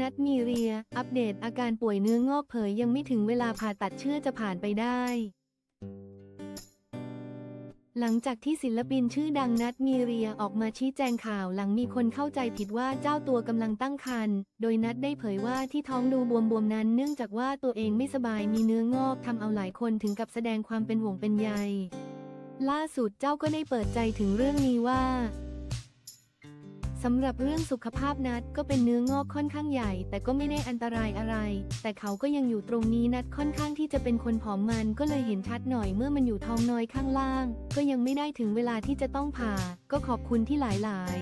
นัดมีเรีย อัปเดตอาการป่วยเนื้องอกเผยยังไม่ถึงเวลาผ่าตัดเชื่อจะผ่านไปได้ หลังจากที่ศิลปินชื่อดังนัดมีเรียออกมาชี้แจงข่าวหลังมีคนเข้าใจผิดว่าเจ้าตัวกำลังตั้งครรภ์ โดยนัดได้เผยว่าที่ท้องดูบวมๆนั้น เนื่องจากว่าตัวเองไม่สบายมีเนื้องอกทำเอาหลายคนถึงกับแสดงความเป็นห่วงเป็นใย ล่าสุดเจ้าก็ได้เปิดใจถึงเรื่องนี้ว่า สำหรับเรื่องสุขภาพนัดก็เป็นเนื้องอกค่อนข้างใหญ่ แต่ก็ไม่ได้อันตรายอะไร แต่เขาก็ยังอยู่ตรงนี้นัดค่อนข้างที่จะเป็นคนผอมมันก็เลยเห็นชัดหน่อยเมื่อมันอยู่ท้องน้อยข้างล่าง ก็ยังไม่ได้ถึงเวลาที่จะต้องผ่า ก็ขอบคุณที่หลาย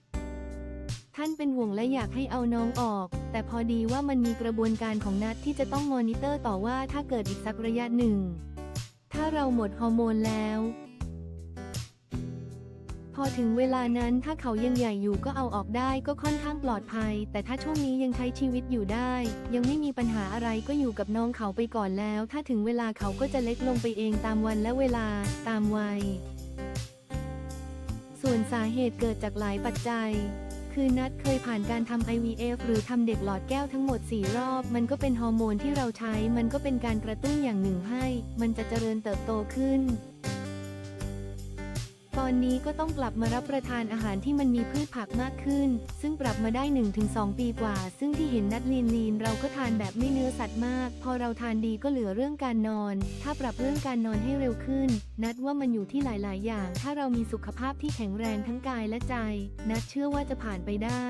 ๆ ท่านเป็นห่วงและอยากให้เอาน้องออก แต่พอดีว่ามันมีกระบวนการของนัดที่จะต้องมอนิเตอร์ต่อว่าถ้าเกิดอีกสักระยะหนึ่ง ถ้าเราหมดฮอร์โมนแล้ว พอถึงเวลานั้นถ้าเขายังใหญ่อยู่ก็เอาออกได้ก็ค่อนข้างปลอดภัย แต่ถ้าช่วงนี้ยังใช้ชีวิตอยู่ได้ ยังไม่มีปัญหาอะไรก็อยู่กับน้องเขาไปก่อนแล้ว ถ้าถึงเวลาเขาก็จะเล็กลงไปเองตามวันและเวลาตามวัย ส่วนสาเหตุเกิดจากหลายปัจจัยคือนัดเคยผ่านการทำ IVF หรือทำเด็กหลอดแก้วทั้งหมด 4 รอบ มันก็เป็นฮอร์โมนที่เราใช้ มันก็เป็นการกระตุ้นอย่างหนึ่งให้ มันจะเจริญเติบโตขึ้น ตอนนี้ก็ต้องกลับมารับประทานอาหารที่มันมีพืชผักมากขึ้น ซึ่งปรับมาได้ 1-2 ปีกว่า ซึ่งที่เห็นนัดลีนลีนเราก็ทานแบบไม่เนื้อสัตว์มาก พอเราทานดีก็เหลือเรื่องการนอน ถ้าปรับเรื่องการนอนให้เร็วขึ้น นัดว่ามันอยู่ที่หลาย ๆ อย่าง ถ้าเรามีสุขภาพที่แข็งแรงทั้งกายและใจ นัดเชื่อว่าจะผ่านไปได้